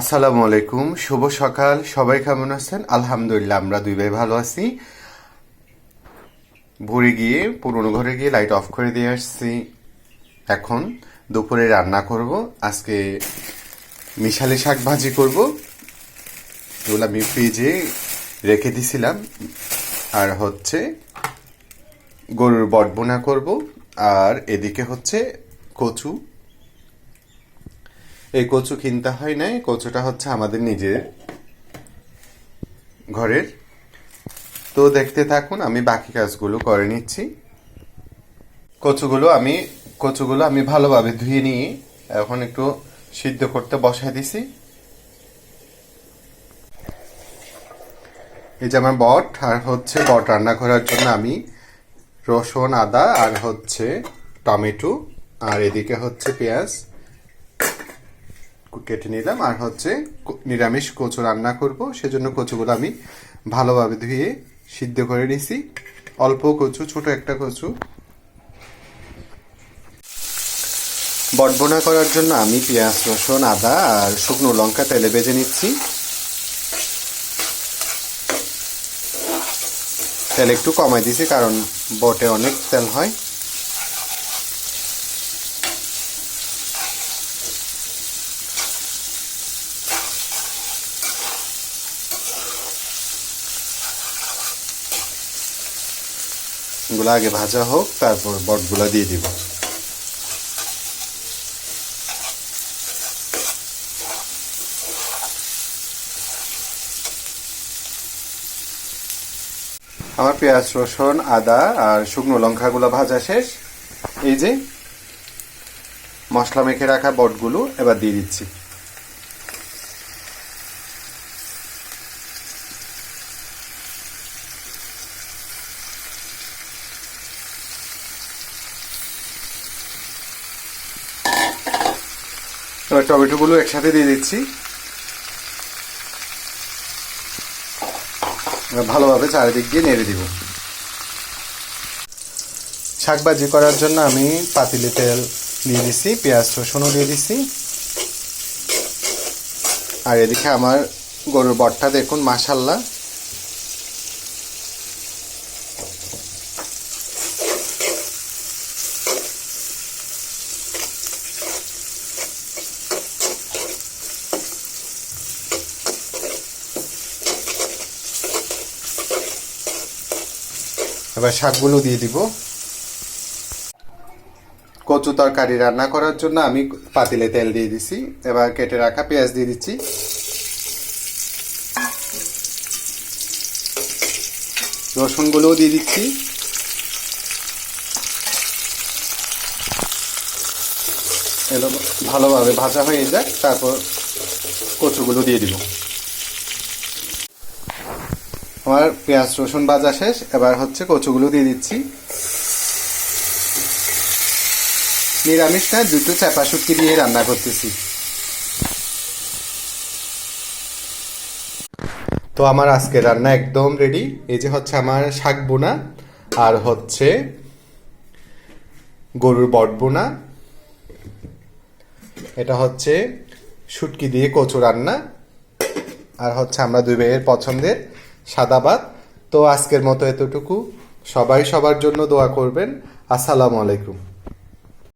আসসালামু আলাইকুম, শুভ সকাল, সবাই কেমন আছেন? আলহামদুলিল্লাহ, আমরা দুই ভাই ভালো আছি। ভোরে গিয়ে, পুরনো ঘরে গিয়ে লাইট অফ করে দিয়ে আসছি। এখন দুপুরে রান্না করব, আজকে মিশালি শাক ভাজি করব। এগুলো আমি ফ্রিজে রেখে দিছিলাম। আর হচ্ছে গরুর বটবোনা করব। আর এদিকে হচ্ছে কচু। এই কচু কিনতে হয় নাই, কচুটা হচ্ছে আমাদের নিজের ঘরের। তো দেখতে থাকুন, আমি বাকি কাজগুলো করে নিচ্ছি। কচুগুলো আমি কচুগুলো আমি ভালোভাবে ধুয়ে নিয়ে এখন একটু সিদ্ধ করতে বসাই দিছি। এই যে আমার বট, আর হচ্ছে বট রান্না করার জন্য আমি রসুন, আদা, আর হচ্ছে টমেটো, আর এদিকে হচ্ছে পেঁয়াজ। কেটে নিলাম। আর হচ্ছে নিরামিষ কচু রান্না করব। সেজন্য কচুগুলো আমি ভালোভাবে ধুয়ে সিদ্ধ করে নিছি। অল্প কচু, ছোট একটা কচু। বটবনা করার জন্য আমি পেঁয়াজ, রসুন, আদা আর শুকনো লঙ্কা তেলে বেজে নিচ্ছি। তেল একটু কমাই দিছি কারণ বটে অনেক তেল হয়। গুলো আগে ভাজা হোক, তারপর বটগুলা দিয়ে দিব। আমার পেঁয়াজ, রসুন, আদা আর শুকনো লঙ্কাগুলো ভাজা শেষ। এই যে মশলা মেখে রাখা বটগুলো এবার দিয়ে দিচ্ছি। এবার টমেটোগুলো একসাথে দিয়ে দিচ্ছি। ভালোভাবে চারিদিক দিয়ে নেড়ে দিব। শাকবাজি করার জন্য আমি পাতিলে তেল দিয়ে দিচ্ছি পেঁয়াজ রসুনও দিয়ে দিচ্ছি আর এদিকে আমার গরুর বটটা দেখুন মাসাল্লাহ এবার শাকগুলো দিয়ে দিব। কচু তরকারি রান্না করার জন্য আমি পাতিলে তেল দিয়ে দিছি। এবার কেটে রাখা পেঁয়াজ দিয়ে দিচ্ছি। রসুনগুলোও দিয়ে দিচ্ছি। ভালোভাবে ভাজা হয়ে যাক, তারপর কচুগুলো দিয়ে দিব। আমার পেঁয়াজ, রসুন ভাজা শেষ, এবার হচ্ছে কচুগুলো দিয়ে দিচ্ছি। নিরামিষ না দুটো চাপা শুটকি দিয়ে রান্না করতেছি। তো আমার আজকে রান্না একদম রেডি এই যে হচ্ছে আমার শাক বোনা, আর হচ্ছে গরুর বট বোনা। এটা হচ্ছে শুটকি দিয়ে কচু রান্না। আর হচ্ছে আমরা দুই ভাইয়ের পছন্দের সাদা ভাত তো আজকের মতো এতটুকু। সবাই সবার জন্য দোয়া করবেন। আসসালামু আলাইকুম।